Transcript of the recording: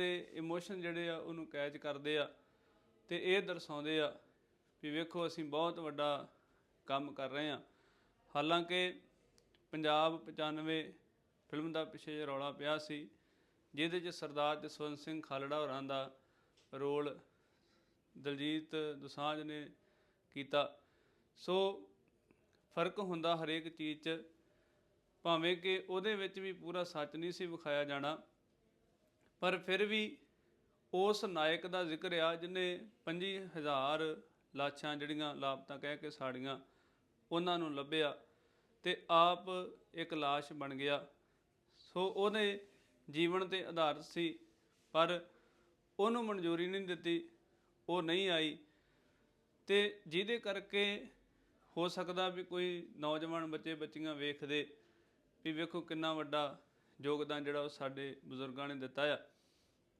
ਦੇ ਇਮੋਸ਼ਨ ਜਿਹੜੇ ਆ ਉਹਨੂੰ ਕੈਚ ਕਰਦੇ ਆ ਤੇ ਇਹ ਦਰਸਾਉਂਦੇ ਆ ਵੀ ਵੇਖੋ ਅਸੀਂ ਬਹੁਤ ਵੱਡਾ ਕੰਮ ਕਰ ਰਹੇ ਆ। ਹਾਲਾਂਕਿ ਪੰਜਾਬ 95 ਫਿਲਮ ਦਾ ਪਿੱਛੇ ਜਿਹਾ ਰੌਲਾ ਪਿਆ ਸੀ, ਜਿਹਦੇ 'ਚ ਸਰਦਾਰ ਜਸਵੰਤ ਸਿੰਘ ਖਾਲੜਾ ਹੋਰਾਂ ਦਾ ਰੋਲ ਦਲਜੀਤ ਦੁਸਾਂਝ ਨੇ ਕੀਤਾ। ਸੋ ਫ਼ਰਕ ਹੁੰਦਾ ਹਰੇਕ ਚੀਜ਼ 'ਚ, ਭਾਵੇਂ ਕਿ ਉਹਦੇ ਵਿੱਚ ਵੀ ਪੂਰਾ ਸੱਚ ਨਹੀਂ ਸੀ ਵਿਖਾਇਆ ਜਾਣਾ ਪਰ ਫਿਰ ਵੀ ਉਸ ਨਾਇਕ ਦਾ ਜ਼ਿਕਰ ਆ ਜਿਹਨੇ 25000 ਲਾਸ਼ਾਂ ਜਿਹੜੀਆਂ ਲਾਪਤਾ ਕਹਿ ਕੇ ਸਾੜੀਆਂ, ਉਹਨਾਂ ਨੂੰ ਲੱਭਿਆ ਤੇ ਆਪ ਇੱਕ ਲਾਸ਼ ਬਣ ਗਿਆ। ਸੋ ਉਹਦੇ ਜੀਵਨ ਤੇ ਆਧਾਰਿਤ ਸੀ, ਪਰ ਉਹਨੂੰ ਮਨਜ਼ੂਰੀ ਨਹੀਂ ਦਿੱਤੀ, ਉਹ ਨਹੀਂ ਆਈ। ਤੇ ਜਿਹਦੇ ਕਰਕੇ ਹੋ ਸਕਦਾ ਵੀ ਕੋਈ ਨੌਜਵਾਨ ਬੱਚੇ ਬੱਚੀਆਂ ਵੇਖਦੇ ਵੀ ਵੇਖੋ ਕਿੰਨਾ ਵੱਡਾ ਯੋਗਦਾਨ ਜਿਹੜਾ ਉਹ ਸਾਡੇ ਬਜ਼ੁਰਗਾਂ ਨੇ ਦਿੱਤਾ ਆ।